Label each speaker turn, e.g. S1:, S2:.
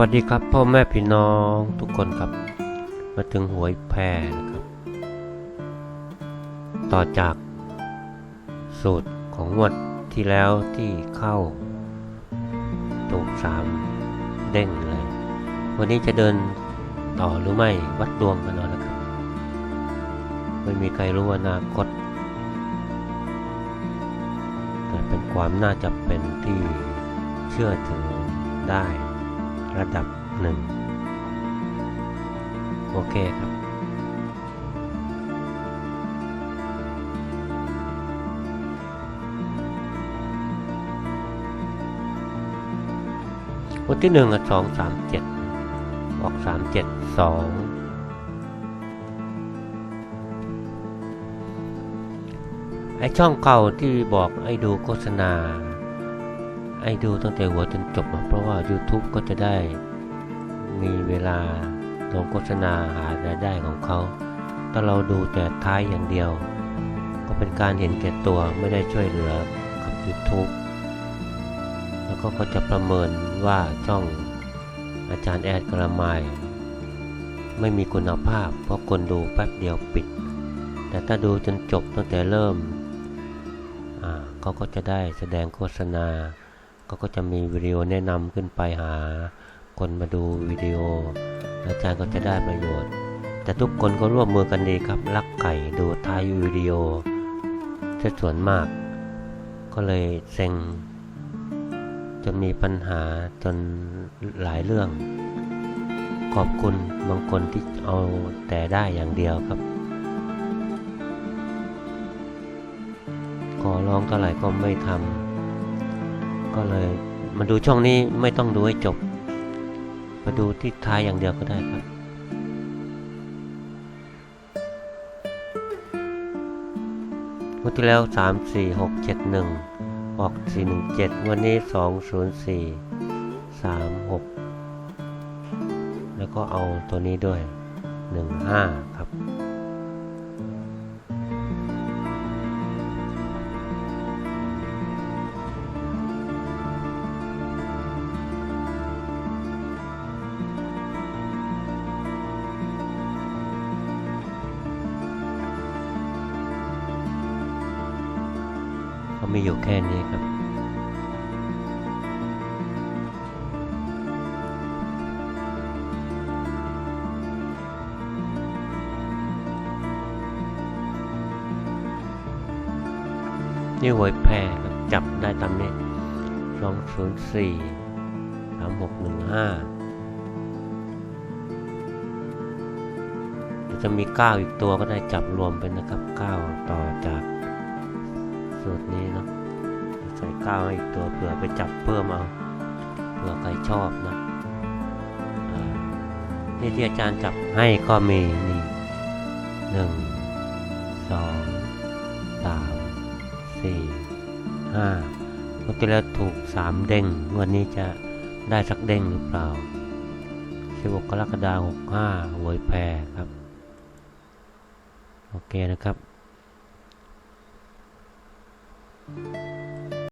S1: วัสดีครับพ่อแม่พี่น้องทุกคนครับ มาถึงหวยแพรนะครับ ต่อจากสูตรของงวดที่แล้วที่เข้าถูกสามเด้งเลย วันนี้จะเดินต่อหรือไม่วัดดวงกันนะครับ ไม่มีใครรู้อนาคต แต่เป็นความน่าจะเป็นที่เชื่อถือได้ ระดับหนึ่งโอเคครับ วันที่หนึ่งสองสามเจ็ดออกสามเจ็ดสองไอช่องเก่าที่บอกไอดูโฆษณา ไอ้ดูตั้งแต่หัวจนจบ เพราะว่า YouTube ก็จะได้มีเวลาลงโฆษณาหารายได้ของเขา ถ้าเราดูแต่ท้ายอย่างเดียว ก็เป็นการเห็นแก่ตัวไม่ได้ช่วยเหลือกับ YouTube แล้วก็เขาจะประเมินว่าช่องอาจารย์แอดกระมายไม่มีคุณภาพ เพราะคนดูแป๊บเดียวปิด แต่ถ้าดูจนจบตั้งแต่เริ่มเขาก็จะได้แสดงโฆษณา เขาก็จะมีวิดีโอแนะนำขึ้นไปหา คนมาดูวิดีโอ อาจารย์ก็จะได้ประโยชน์ แต่ทุกคนก็ร่วมมือกันดีครับรักไก่ดูท้ายวิดีโอเสียส่วนมาก ก็เลยเซ็งจนมีปัญหาจนหลายเรื่อง ขอบคุณบางคนที่เอาแต่ได้อย่างเดียวครับ ขอร้องเท่าไหร่ก็ไม่ทำ ก็เลยมาดูช่องนี้ไม่ต้องดูให้จบ มาดูที่ท้ายอย่างเดียวก็ได้ครับ วันที่แล้ว 3 4 6 7 1 ออก 4 1 7 วันนี้ 2 0 4 3 6 แล้วก็เอาตัวนี้ด้วย 1 5 ครับ เขามีอยู่แค่นี้ครับ นี่หวยแพร่กับจับได้ตามนี้สองศูนย์สี่สามหกหนึ่งห้าจะมีเก้าอีกตัวก็ได้จับรวมเป็นนะครับเก้าต่อจาก สูตรนี้เนาะใส่ก้าวให้อีกตัวเผื่อไปจับเพิ่มเอาเผื่อใครชอบนะนี่ที่อาจารย์จับให้ก็มีนี่หนึ่งสองสามสี่ห้าเมื่อกี้แล้วถูกสามเด้งวันนี้จะได้สักเด้งหรือเปล่าสิบกกรกฎาคมหกห้าหวยแพรครับ โอเคนะครับ
S2: Thank you.